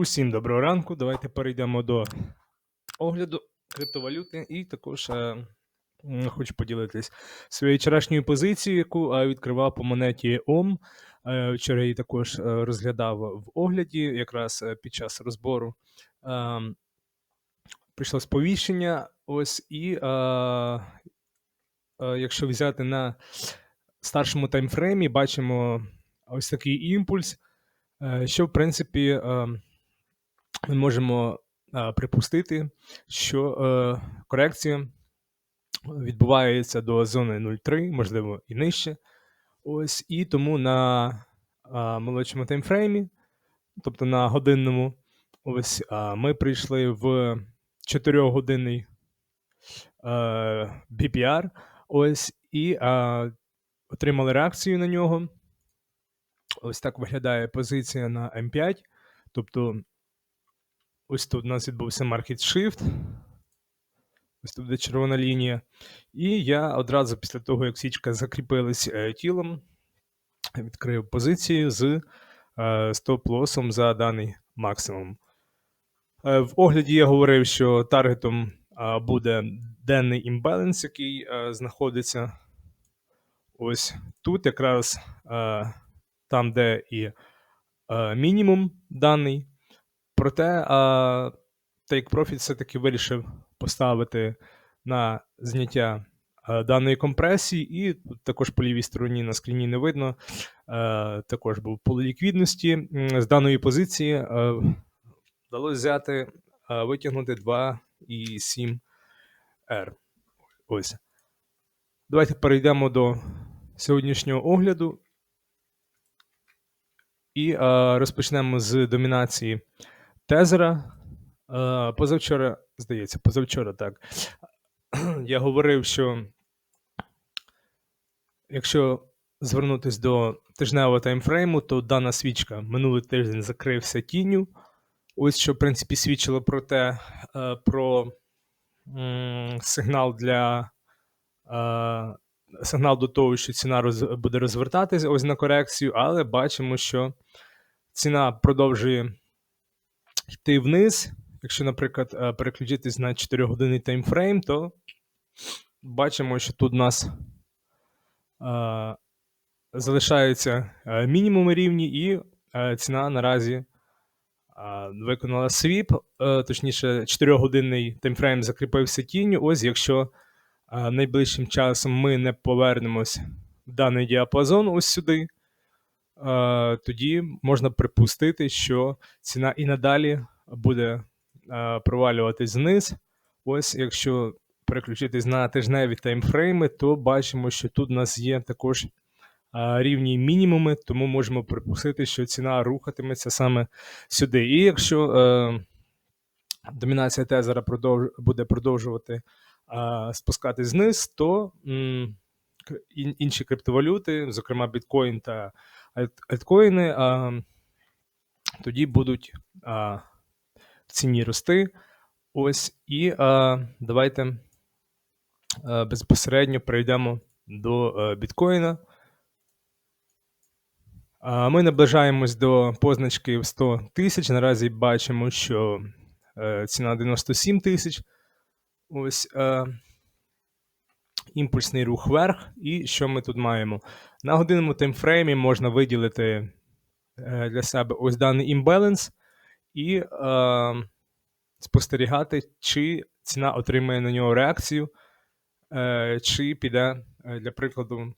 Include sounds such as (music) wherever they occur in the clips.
Усім доброго ранку. Давайте перейдемо до огляду криптовалюти і також е, хочу поділитись своєю вчорашньою позицією, яку е, відкривав по монеті ОМ. Е, Вчора її також е, розглядав в огляді, якраз е, під час розбору. Ем, Прийшло сповіщення. Ось і е, е, якщо взяти на старшому таймфреймі, бачимо ось такий імпульс, е, що в принципі. е, ми можемо а, припустити, що е, корекція відбувається до зони 0,3, можливо, і нижче. Ось, і тому на а, молодшому таймфреймі, тобто на годинному, ось ми прийшли в 4-годинний е, BPR, ось, і а, отримали реакцію на нього. Ось так виглядає позиція на М5. Тобто Ось тут у нас відбувся market shift. Ось тут буде червона лінія. І я одразу після того, як січка закріпилась е, тілом, відкрив позицію з е, стоп-лосом за даний максимум. Е, в огляді я говорив, що таргетом буде денний імбаланс, який знаходиться ось тут, якраз там, де і мінімум даний. Проте Take Profit все-таки вирішив поставити на зняття даної компресії, і тут також по лівій стороні на скріні не видно. Також був поле ліквідності. З даної позиції вдалося взяти, а, витягнути 2,7 R. Ось. Давайте перейдемо до сьогоднішнього огляду. І а, розпочнемо з домінації Тезера. Позавчора, здається, позавчора так. (clears throat) Я говорив, що якщо звернутися до тижневого таймфрейму, то дана свічка минулий тиждень закрився тінню. Ось що, в принципі, свідчило про те, е, про сигнал для. е, Сигнал до того, що ціна роз, буде розвертатися ось на корекцію, але бачимо, що ціна продовжує йти вниз. Якщо, наприклад, е, переключитись на 4-годинний таймфрейм, то бачимо, що тут у нас а, залишаються а, мінімуми рівні, і а, ціна наразі виконала свіп, точніше, 4-годинний таймфрейм закріпився тінню. Ось якщо найближчим часом ми не повернемось в даний діапазон ось сюди, тоді можна припустити, що ціна і надалі буде провалюватись вниз. Ось, якщо переключитись на тижневі таймфрейми, то бачимо, що тут у нас є також рівні мінімуми, тому можемо припустити, що ціна рухатиметься саме сюди. І якщо е, домінація тезера буде продовжувати спускатись вниз, то інші криптовалюти, зокрема біткоін та альткоїни, а, тоді будуть а, в ціні рости. Ось і а, давайте а, безпосередньо перейдемо до а, біткоїна. А, Ми наближаємось до позначки в 100 тисяч. Наразі бачимо, що е, ціна 97 тисяч. Ось е, імпульсний рух вверх. І що ми тут маємо? На годинному таймфреймі можна виділити е, для себе ось даний імбаланс і е, спостерігати, чи ціна отримає на нього реакцію, е, чи піде, е, для прикладу,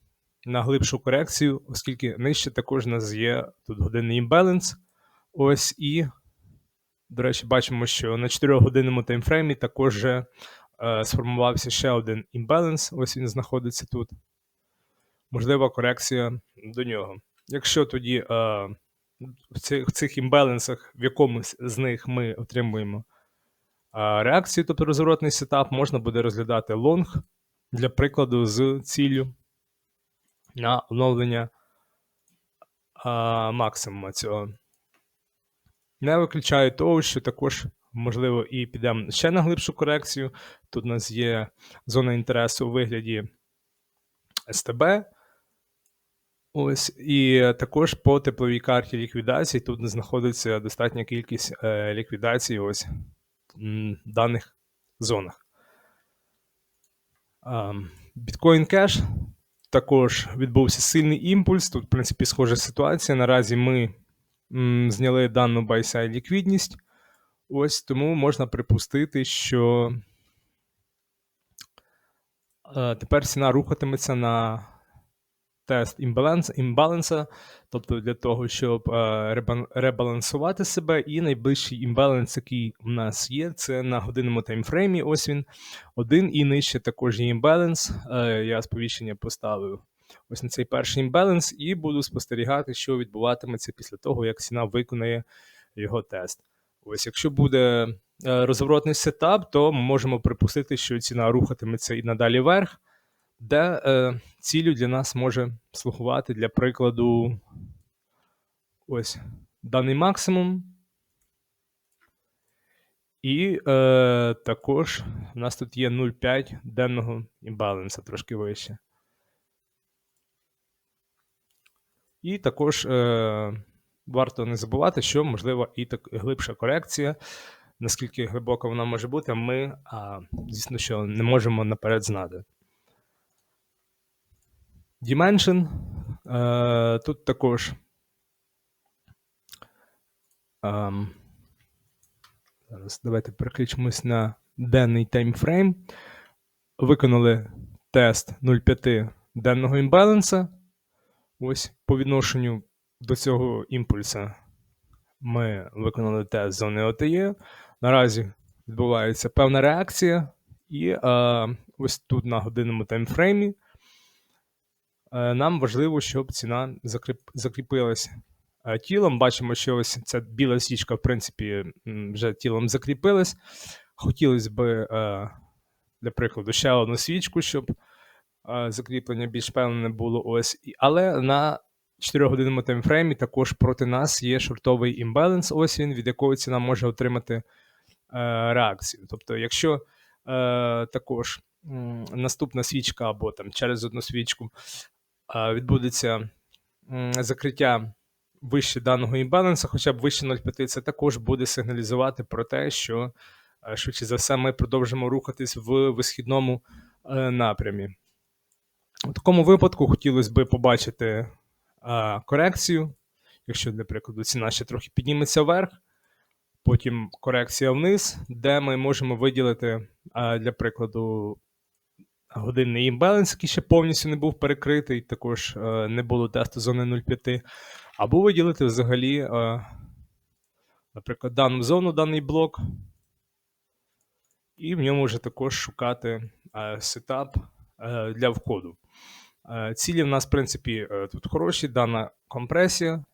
на глибшу корекцію, оскільки нижче також у нас є тут годинний імбаланс. Ось і, до речі, бачимо, що на 4-годинному таймфреймі також сформувався ще один імбаланс. Ось він знаходиться тут. Можлива корекція до нього. Якщо тоді е, в цих, імбалансах, в якомусь з них ми отримуємо а, реакцію, тобто розворотний сетап, можна буде розглядати лонг, для прикладу, з ціллю на оновлення максимума цього. Не виключаю того, що також, можливо, і підемо ще на глибшу корекцію. Тут у нас є зона інтересу у вигляді СТБ. Ось, і також по тепловій карті ліквідації тут знаходиться достатня кількість е, ліквідацій ось в даних зонах. Bitcoin Cash також відбувся сильний імпульс. Тут, в принципі, схожа ситуація. Наразі ми зняли дану buy-side ліквідність. Ось тому можна припустити, що е, тепер ціна рухатиметься на тест імбаланса, тобто для того, щоб е, ребалансувати себе. І найближчий імбаланс, який у нас є, це на годинному таймфреймі. Ось він один і нижче також є імбаланс. Е, я сповіщення поставив ось на цей перший імбаланс, і буду спостерігати, що відбуватиметься після того, як ціна виконає його тест. Ось, якщо буде е, розворотний сетап, то ми можемо припустити, що ціна рухатиметься і надалі вверх, де е, цілю для нас може слугувати для прикладу ось даний максимум. І е, також у нас тут є 0,5 денного імбаланса трошки вище. І також е, варто не забувати, що можливо і так глибша корекція. Наскільки глибока вона може бути, ми, а, звісно, що не можемо наперед знати. Dimension. Е, тут також. Ем, зараз давайте переключимось на денний таймфрейм. Виконали тест 0,5 денного імбаланса. Ось по відношенню до цього імпульса ми виконали тест зони ОТЄ. Наразі відбувається певна реакція, і е, ось тут на годинному таймфреймі е, нам важливо, щоб ціна закріп, закріпилася е, тілом. Бачимо, що ось ця біла січка, в принципі, вже тілом закріпилась. Хотілося б, е, для прикладу, ще одну свічку, щоб е, закріплення більш певне було. Ось. Але на 4-годинному таймфреймі також проти нас є шортовий імбаланс, ось він, від якого ціна може отримати е, реакцію. Тобто, якщо е, також м, наступна свічка або там через одну свічку е, відбудеться м, закриття вище даного імбалансу, хоча б вище 0,5, це також буде сигналізувати про те, що е, швидше за все ми продовжимо рухатись в висхідному е, напрямі. У такому випадку хотілося б побачити корекцію. Якщо, для прикладу, ціна ще трохи підніметься вверх, потім корекція вниз, де ми можемо виділити, а, для прикладу, годинний імбаланс, який ще повністю не був перекритий, також е, не було тесту зони 0,5, або виділити взагалі, е, наприклад, дану зону, даний блок, і в ньому вже також шукати е, сетап е, для входу. Е, Цілі в нас, в принципі, е, тут хороші, дана компресія.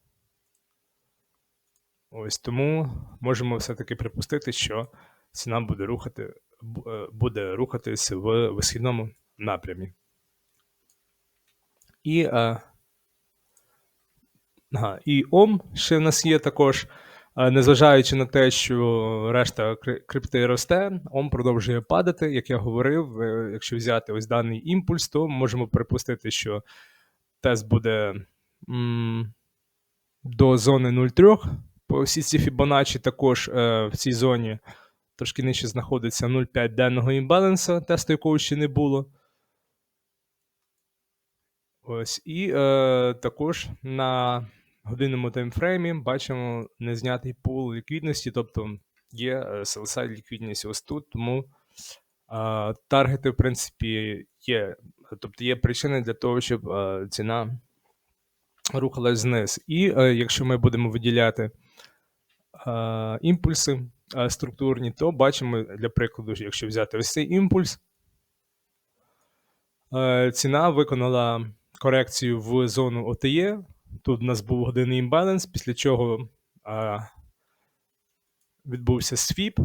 Ось тому можемо все-таки припустити, що ціна буде рухати, е, буде рухатись в висхідному напрямі. І, ага, і ОМ ще в нас є також. Е, Незважаючи на те, що решта крипти росте, ОМ продовжує падати. Як я говорив, е, якщо взяти ось даний імпульс, то можемо припустити, що тест буде м, до зони 0,3. По всій ці Fibonacci також е, в цій зоні трошки нижче знаходиться 0,5 денного імбаланса, тесту якого ще не було. Ось, і е, також на годинному таймфреймі бачимо незнятий пул ліквідності, тобто є е, ліквідність ось тут, тому е, таргети, в принципі, є, тобто є причини для того, щоб е, ціна рухалась вниз. І е, якщо ми будемо виділяти е, імпульси е, структурні, то бачимо, для прикладу, якщо взяти ось цей імпульс, е, ціна виконала корекцію в зону ОТЄ. Тут у нас був годинний імбаланс, після чого е, відбувся свіп.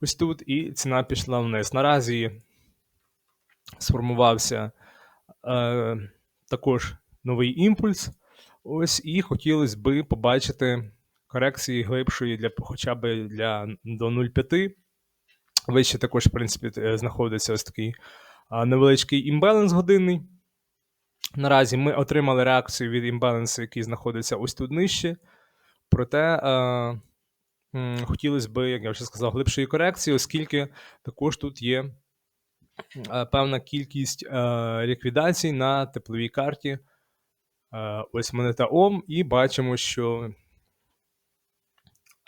Ось тут, і ціна пішла вниз. Наразі сформувався е, також новий імпульс. Ось, і хотілося би побачити корекції глибшої для хоча б для до 0,5. Вище також, в принципі, е, знаходиться ось такий а, невеличкий імбаланс годинний. Наразі ми отримали реакцію від імбалансу, який знаходиться ось тут нижче. Проте е, хотілося б, як я вже сказав, глибшої корекції, оскільки також тут є е, певна кількість е, ліквідацій на тепловій карті. Е, ось монета ОМ, і бачимо, що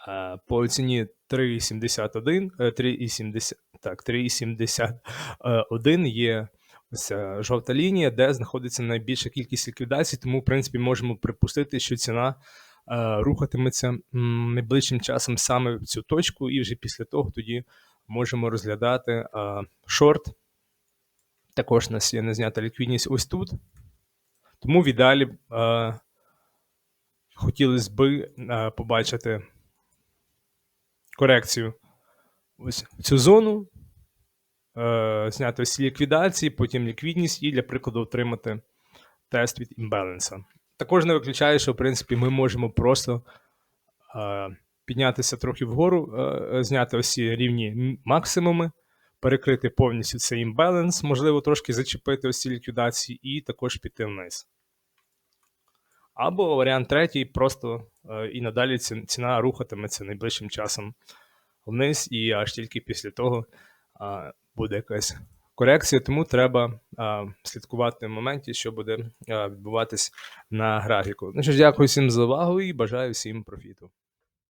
е, по ціні 3,71, е, 3,70, так, 3,71 є ось жовта лінія, де знаходиться найбільша кількість ліквідацій, тому, в принципі, можемо припустити, що ціна е, рухатиметься найближчим часом саме в цю точку, і вже після того тоді можемо розглядати е, шорт. Також у нас є незнята ліквідність ось тут. Тому в ідеалі е, хотілося б е, побачити корекцію ось в цю зону, е, зняти всі ліквідації, потім ліквідність і, для прикладу, отримати тест від імбаланса. Також не виключаю, що в принципі ми можемо просто е, піднятися трохи вгору, е, зняти усі рівні максимуми, перекрити повністю цей імбаланс, можливо, трошки зачепити усі ліквідації, і також піти вниз. Або варіант третій, просто е, і надалі ці- ціна рухатиметься найближчим часом вниз, і аж тільки після того а, буде якась корекція, тому треба а, слідкувати в моменті, що буде відбуватись на графіку. Ну що ж, дякую всім за увагу і бажаю всім профіту.